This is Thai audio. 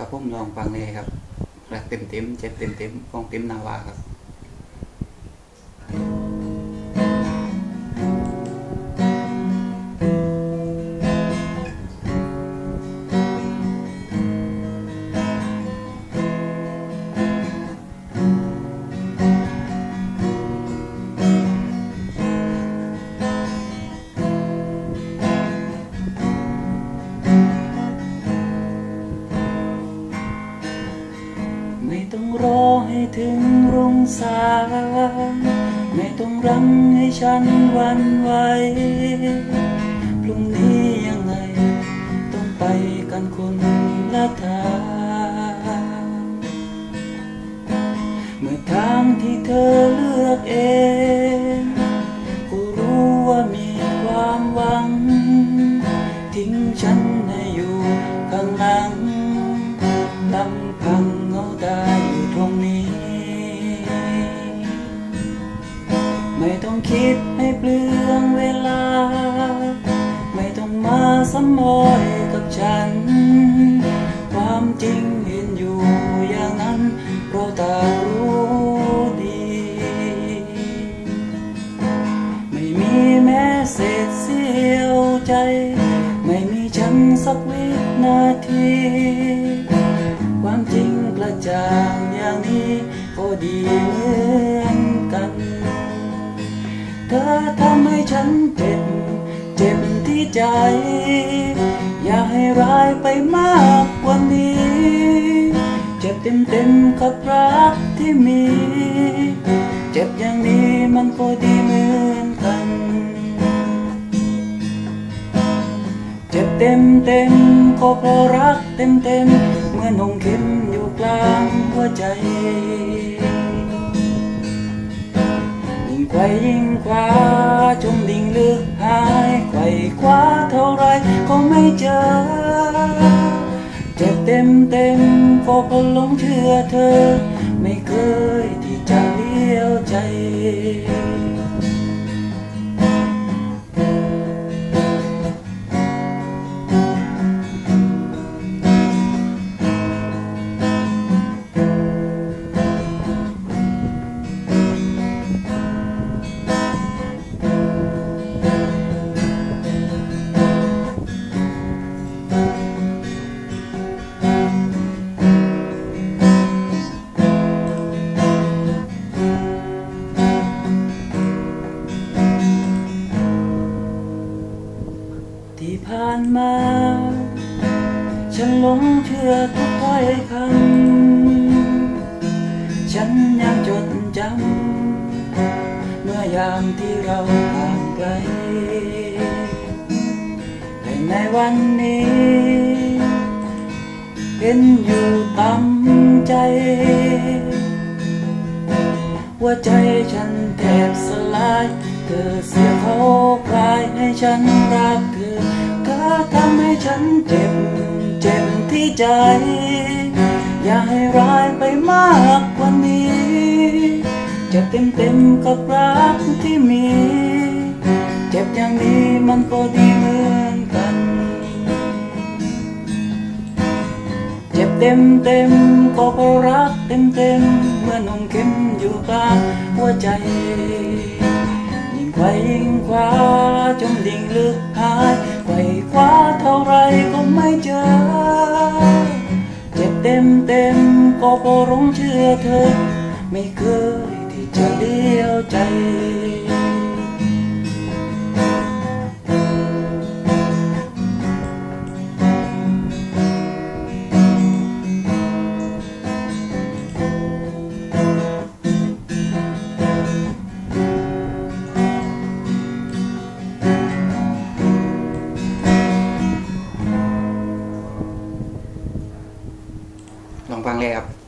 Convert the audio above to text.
กับผมลองฟังเลยครับรักเต็มเต็มๆเจ็บเต็มเต็มๆฟองเต็มนาวาครับ ให้ถึงรุ่งสางไม่ต้องรังให้ฉันหวันไหวพรุ่งนี้ยังไงต้องไปกันคนละทางเมื่อทางที่เธอเลือกเองก็รู้ว่ามีความหวัง ทิ้งฉันให้อยู่ข้างหลัง ลำพังเหงาได้อยู่ตรงนี้ ไม่ต้องคิดให้เปลืองเวลา ไม่ต้องมาซ้ำมอยกับฉัน ความจริงเห็นอยู่อย่างนั้นเราต่างรู้ดี ไม่มีแม้เศษเสี้ยวใจ ไม่มีฉันสักวินาที ความจริงกระจ่างอย่างนี้ก็ดีเหมือนกัน เธอทำให้ฉันเจ็บ เจ็บที่ใจ อย่าให้ร้ายไปมากกว่านี้ เจ็บเต็มเต็มๆกับรักที่มี เจ็บอย่างนี้มันก็ดีเหมือนกัน เจ็บเต็มเต็มก็เพราะรักเต็มเต็ม นงเข็มอยู่กลางหัวใจ ยิ่งไกวยิ่งคว้าจมดิ่งลึกหายไขว่คว้าเท่าไรก็ไม่เจอ เจ็บเต็มเต็มก็เพราะหลงเชื่อเธอ ไม่เคยที่จะเลี้ยวใจ ผ่านมา ฉันหลงเชื่อทุกถ้อยคำ ฉันยังจดจำ เมื่อยามที่เราห่างไกล แต่ในวันนี้เห็นอยู่ตำใจหัวใจฉันแทบสลาย เธอเสียเขาคลายให้ฉันรัก ฉันเจ็บ เจ็บที่ใจ อย่าให้ร้ายไปมากกว่านี้จ็บเต็มเต็มกับรักที่มี เจ็บอย่างนี้มันก็ดีเหมือนกัน เจ็บเต็มเต็มก็เพราะรักเต็มเต็มเมื่อนงเข็มอยู่กลางหัวใจยิ่งไวยิ่งคว้าจมดิ่งลึกหาย ไขว่คว้าเท่าไรก็ไม่เจอเจ็บเต็มเต็มก็เพราะหลงเชื่อเธอ ไม่เคยที่จะเลี้ยวใจ ฟังเลยครับ